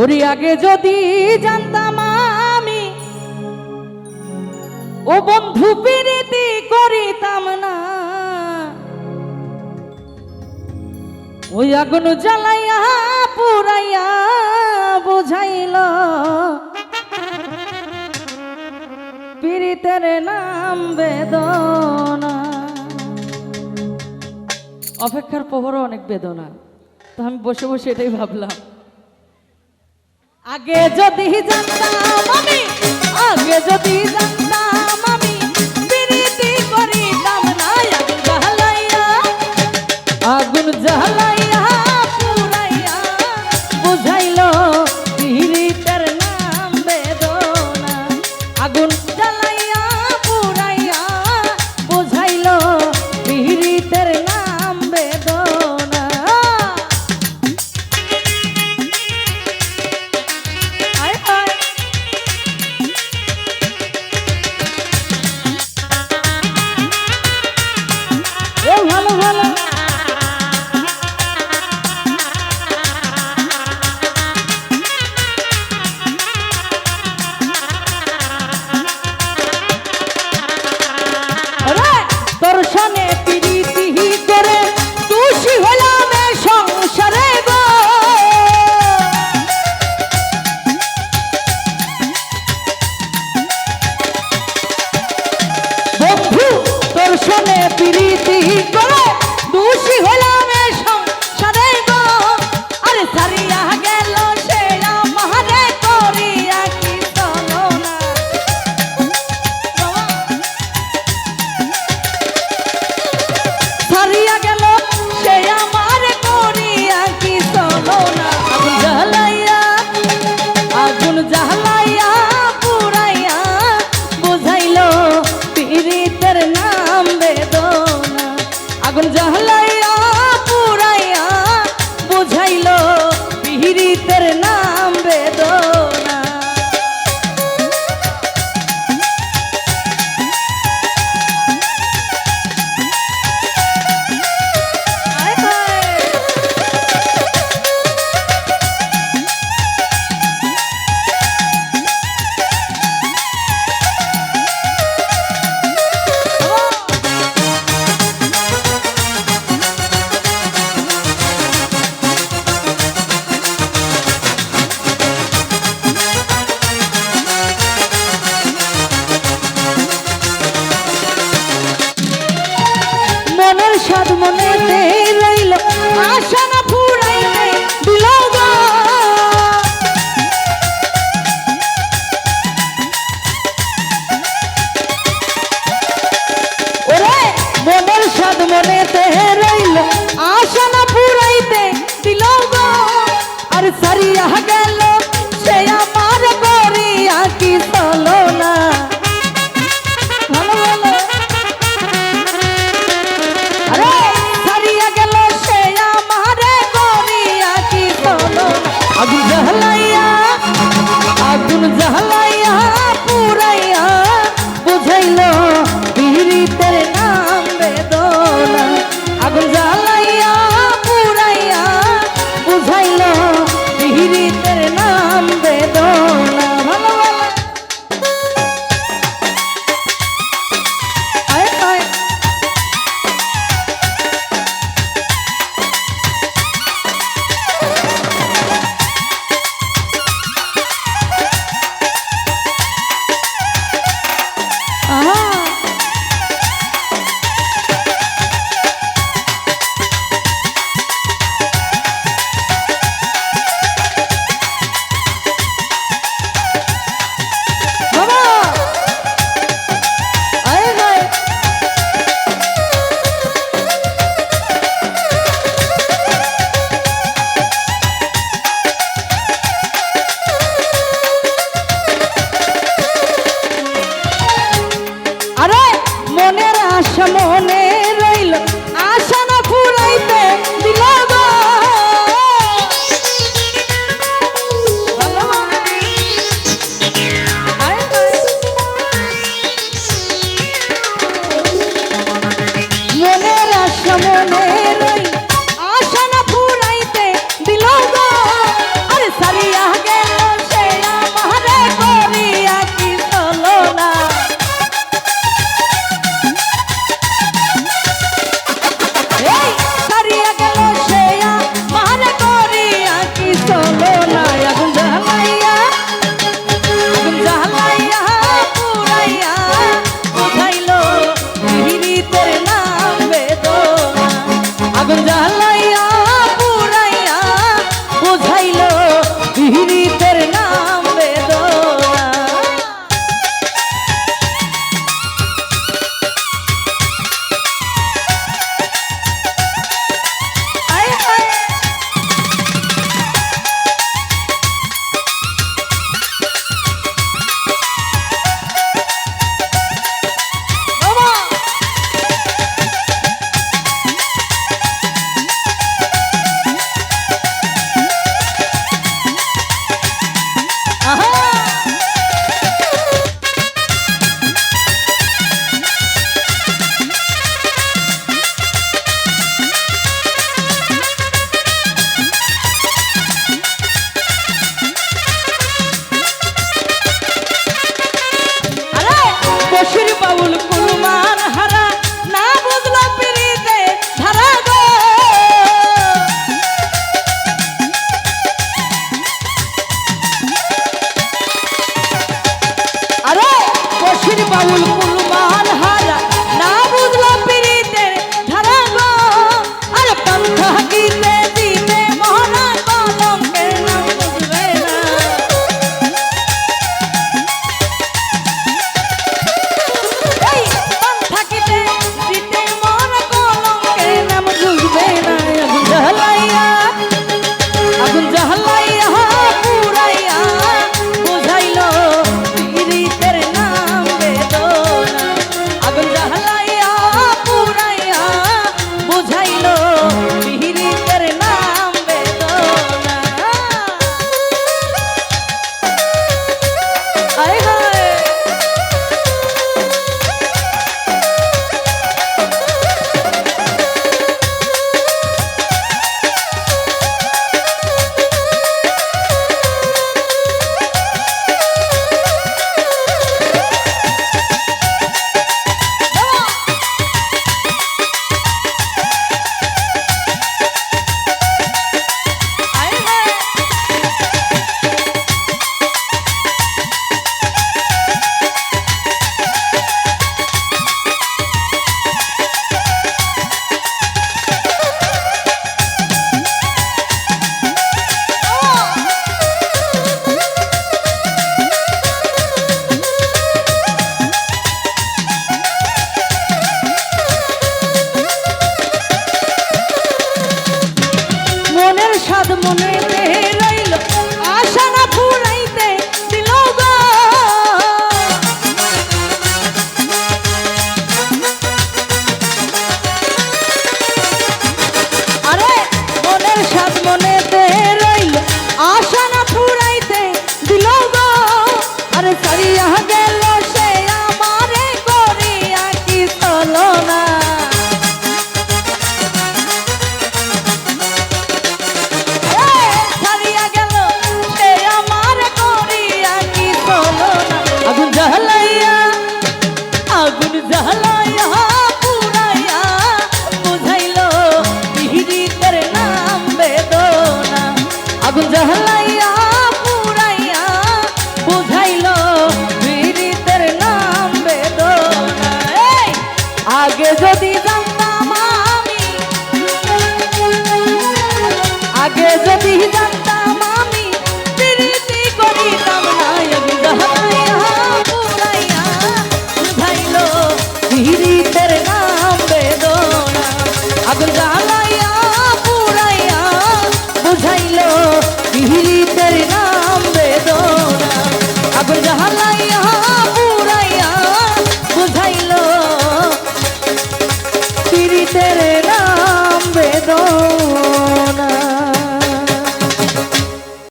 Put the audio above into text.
ওরি আগে যদি জানতাম আমি, ও বন্ধু প্রীতি করিতাম না। ওই আগুন জ্বালাইয়া পুরাইয়া বুঝাইল পীড়িতের নাম বেদনা। অপেক্ষার প্রহরও অনেক বেদনা। তো আমি বসে বসে এটাই ভাবলাম। আগে যদি জানতাম আমি, আগে যদি জানতাম আমি প্রীতি করিতাম না, আগুন জ্বালাইয়া আগুন জ্বালাইয়া পুরাইয়া, বুঝাইল পীড়িতের নাম বেদনা, আগুন I love Allah সাদ মনে